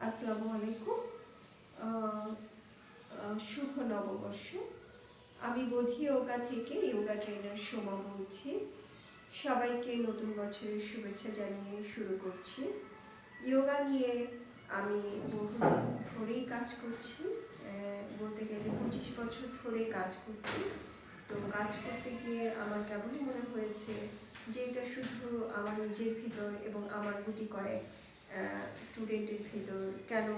আসসালামু আলাইকুম। শুভ নববর্ষ। আমি বোধি যোগা থেকে যোগা ট্রেনার সোমা বলছি। সবাইকে নতুন বছরের শুভেচ্ছা জানিয়ে শুরু করছি। যোগা নিয়ে আমি বহুদিন ধরেই কাজ করছি। বলতে গেলে পঁচিশ বছর ধরে কাজ করছি। তো কাজ করতে গিয়ে আমার কেমনই মনে হয়েছে যে এটা শুধু আমার নিজের ভিতর এবং আমার গুটি কয়েক স্টুডেন্টের ভিতর কেন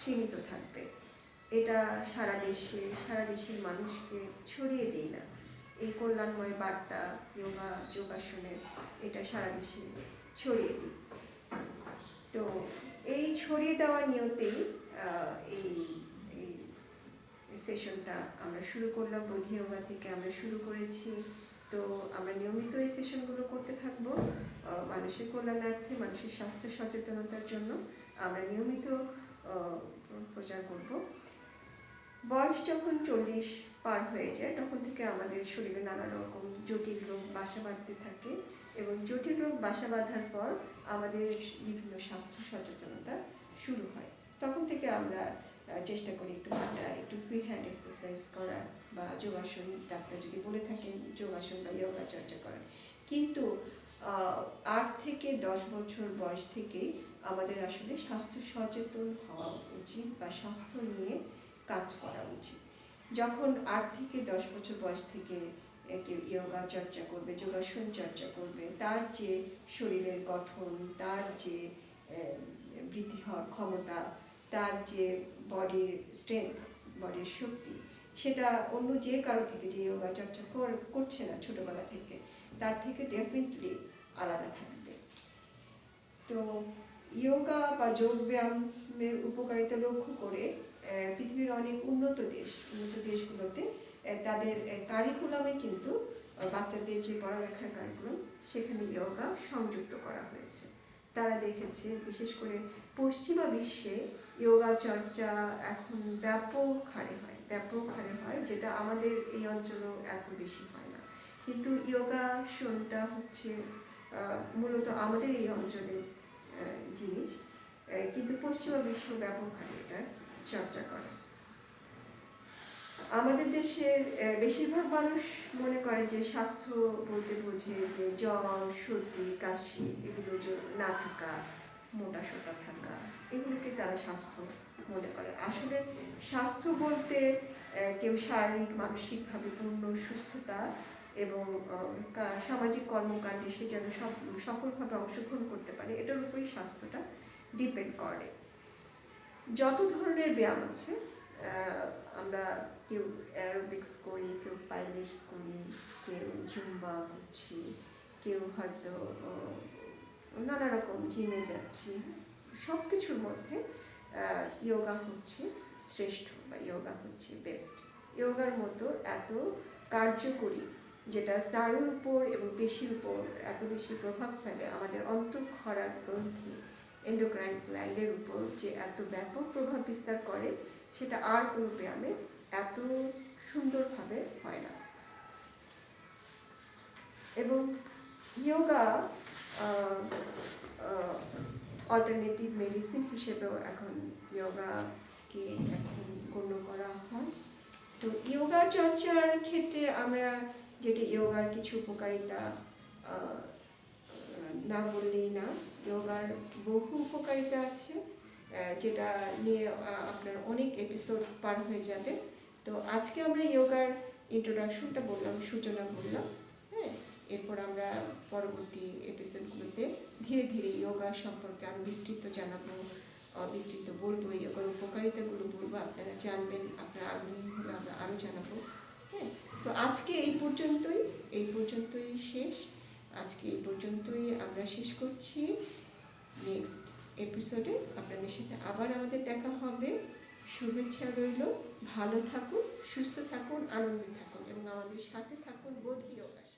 সীমিত থাকবে? এটা সারা দেশে, সারা দেশের মানুষকে ছড়িয়ে দিই না। এই কল্যাণময় বার্তা যোগা যোগাসনের, এটা সারা দেশে ছড়িয়ে দিই তো এই ছড়িয়ে দেওয়ার নিয়তেই এই এই সেশনটা আমরা শুরু করলাম। বোধি যোগা থেকে আমরা শুরু করেছি। তো আমরা নিয়মিত এই সেশনগুলো করতে থাকব মানুষের কল্যাণার্থে, মানুষের স্বাস্থ্য সচেতনতার জন্য আমরা নিয়মিত প্রচার করব। বয়স যখন চল্লিশ পার হয়ে যায়, তখন থেকে আমাদের শরীরে নানা রকম জটিল রোগ, বাসা বাঁধতে থাকে এবং জটিল রোগ, বাসা বাঁধার পর আমাদের বিভিন্ন স্বাস্থ্য সচেতনতা শুরু হয়। তখন থেকে আমরা চেষ্টা করি একটু হাঁটা, একটু ফ্রি হ্যান্ড এক্সারসাইজ করার বা যোগাসন, ডাক্তার যদি বলে থাকেন যোগাসন বা যোগা চর্চা করার। কিন্তু আট থেকে দশ বছর বয়স থেকেই আমাদের আসলে স্বাস্থ্য সচেতন হওয়া উচিত বা স্বাস্থ্য নিয়ে কাজ করা উচিত। যখন আট থেকে দশ বছর বয়স থেকে কেউ যোগা চর্চা করবে, যোগাসন চর্চা করবে, তার যে শরীরের গঠন, তার যে বৃদ্ধি হওয়ার ক্ষমতা তার যে বডির স্ট্রেংথ বডির শক্তি, সেটা অন্য যে কারও থেকে যে যোগা চর্চা কর- করছে না ছোটবেলা থেকে, তার থেকে ডেফিনেটলি আলাদা থাকবে। তো ইয়োগা বা যোগ ব্যায়ামের উপকারিতা লক্ষ্য করে পৃথিবীর অনেক উন্নত দেশ, উন্নত দেশগুলোতে তাদের কারিকুলামে কিন্তু, বাচ্চাদের যে পড়ালেখার কারিকুলাম সেখানে ইয়োগা সংযুক্ত করা হয়েছে। তারা দেখেছে বিশেষ করে পশ্চিমা বিশ্বে যোগা চর্চা এখন ব্যাপক হারে হয় ব্যাপক হারে হয় যেটা আমাদের এই অঞ্চলেও এত বেশি হয় না। কিন্তু যোগাসনটা হচ্ছে আহ, মূলত আমাদের এই অঞ্চলের জিনিস। কিন্তু পশ্চিমা বিশ্ব ব্যাপক হারে এটার চর্চা করে। আমাদের দেশের বেশিরভাগ মানুষ মনে করে যে স্বাস্থ্য বলতে বোঝে যে জ্বর, সর্দি, কাশি এগুলো না থাকা, মোটা সোটা থাকা, এগুলোকে তারা স্বাস্থ্য মনে করে। আসলে স্বাস্থ্য বলতে কেউ শারীরিক, মানসিকভাবে পূর্ণ সুস্থতা এবং সামাজিক কর্মকাণ্ডে সে যেন সফলভাবে অংশগ্রহণ করতে পারে, এটার উপরেই স্বাস্থ্যটা ডিপেন্ড করে। যত ধরনের ব্যায়াম আছে আমরা কেউ অ্যারোবিক্স করি কেউ পাইলেটস করি কেউ জুম্বা করছি, কেউ হয়তো নানা রকম জিমে যাচ্ছি। সব কিছুর মধ্যে ইয়োগা হচ্ছে শ্রেষ্ঠ বা ইয়োগা হচ্ছে বেস্ট ইয়োগার মতো এত কার্যকরী, যেটা স্নায়ুর উপর এবং পেশির উপর এত বেশি প্রভাব ফেলে, আমাদের অন্তঃক্ষরা গ্রন্থি এন্ডোক্রাইন গ্ল্যান্ডের উপর যে এত ব্যাপক প্রভাব বিস্তার করে সেটা আর কোনো ব্যায়ামে এত সুন্দরভাবে হয় না। এবং ইয়োগা অল্টারনেটিভ মেডিসিন হিসেবেও এখন ইয়োগাকে এখন গণ্য করা হয়। তো ইয়োগা চর্চার ক্ষেত্রে আমরা যেটা ইয়োগার কিছু উপকারিতা না বললেই না যোগার বহু উপকারিতা আছে। যেটা নিয়ে আপনার অনেক এপিসোড পার হয়ে যাবে। তো আজকে আমরা যোগার ইন্ট্রোডাকশনটা বললাম, সূচনা বললাম হ্যাঁ? এরপর আমরা পরবর্তী এপিসোডগুলোতে ধীরে ধীরে যোগা সম্পর্কে আরও বিস্তৃত জানাব বিস্তৃত বলব যোগার উপকারিতাগুলো বলব, আপনারা জানবেন, আপনারা আগ্রহী হলে আমরা আরও জানাব হ্যাঁ? তো আজকে এই পর্যন্তই এই পর্যন্তই শেষ। আজকে এই পর্যন্তই আমরা শেষ করছি। নেক্সট এপিসোডে আপনাদের সাথে আবার আমাদের দেখা হবে। শুভেচ্ছা রইল। ভালো থাকুন, সুস্থ থাকুন, আনন্দে থাকুন এবং আমাদের সাথে থাকুন বোধ যোগা